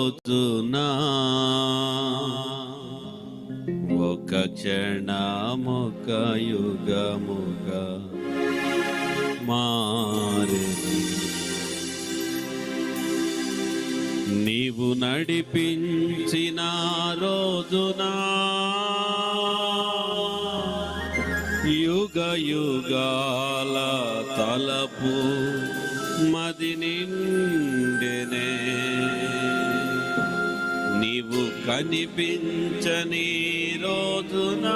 రోజునా ఒక క్షణముక యుగముగా మారి నీవు నడిపించిన రోజున యుగ యుగాల తలపు మది నిన్న కనిపించని రోజునా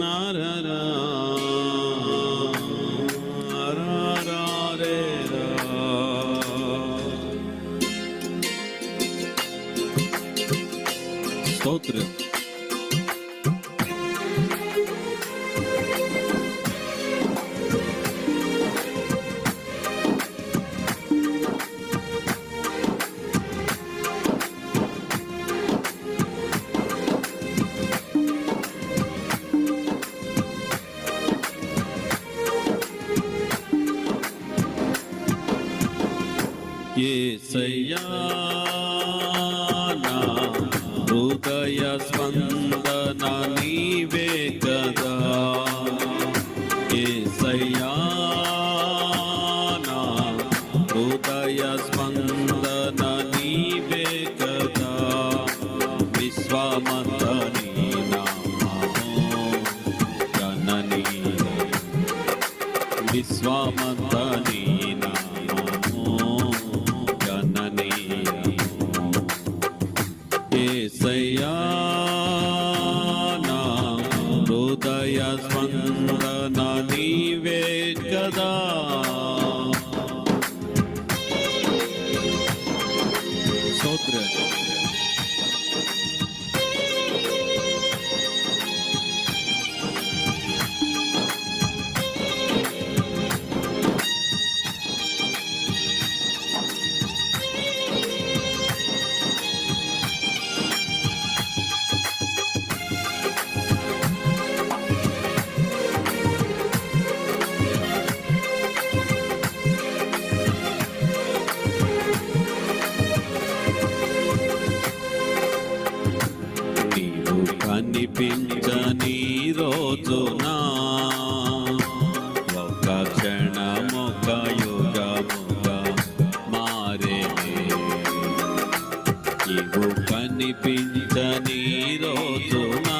నరరా స్తోత్రం. హృదయ స్పందన నీవే కదా. ఏసయ్యా హృదయ స్పందన నీవే కదా. విశ్వమంత నీ నామము విశ్వమంత హృదయ స్పందన కనిపించని రోజునా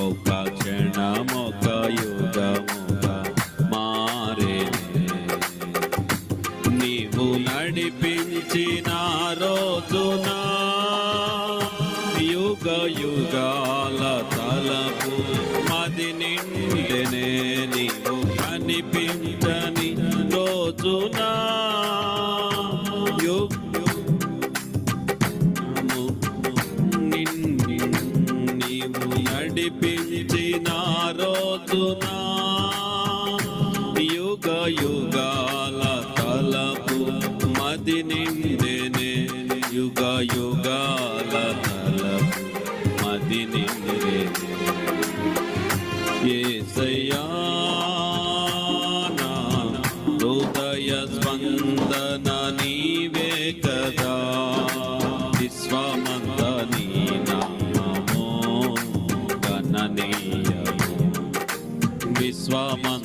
ఒక క్షణమొక యుగముగా మారేనే. నీవు నడిపించిన రోజున యుగ యుగాల తలపు మది నిండెనే. నీవు కనిపించని రోజున యుగాల తలపు మది నిండెనే యుగ యుగాల తలపు మది నిండెనే. యేసయ్యా హృదయ స్పందన నీవే కదా. విశ్వమంత నీ నామము గణనీయము విశ్వమంత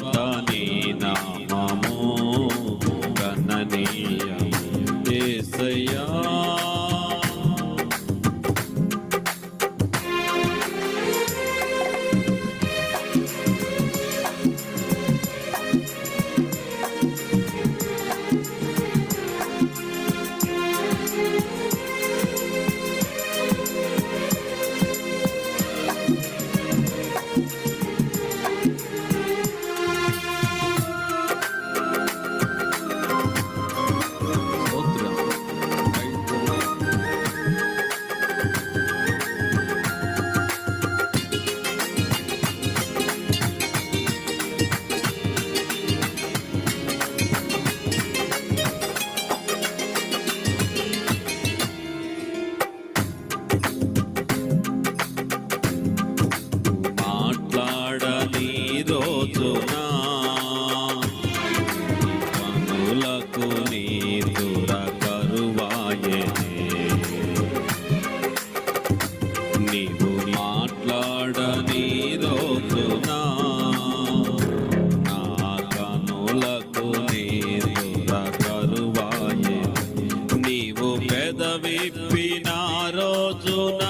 రోజున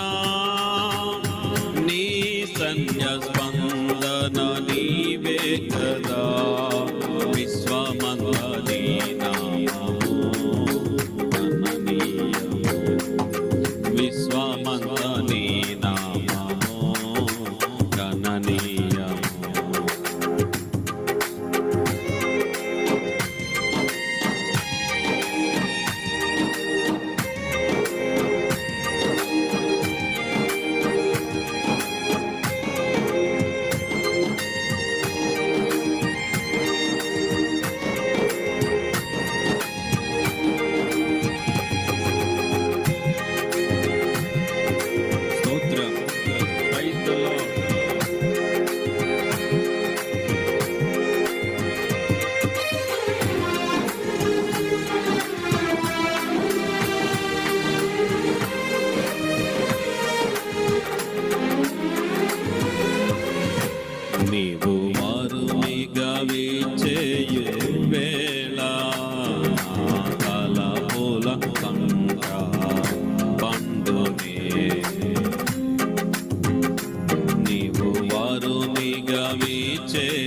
నీ సన్య నీవే కదా. విశ్వమంత నామము నీవు మరుమిగా చేయు వేళ తలపుల కంట పండునే నీవు వారునిగా చేయు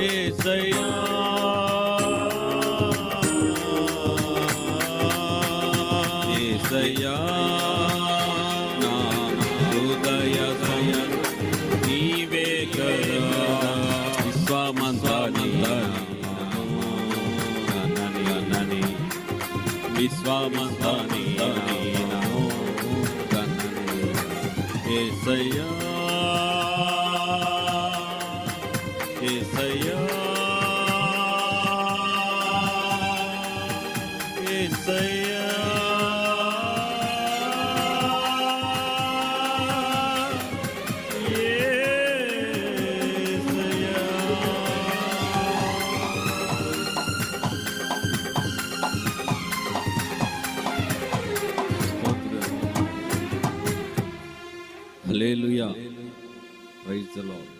ఏసయ్యా ఏసయ్యా నా హృదయ సయ నీవే కదా విశ్వమంతా నని ఏసయ్యా ఏసయ్యా Hallelujah. Praise the Lord.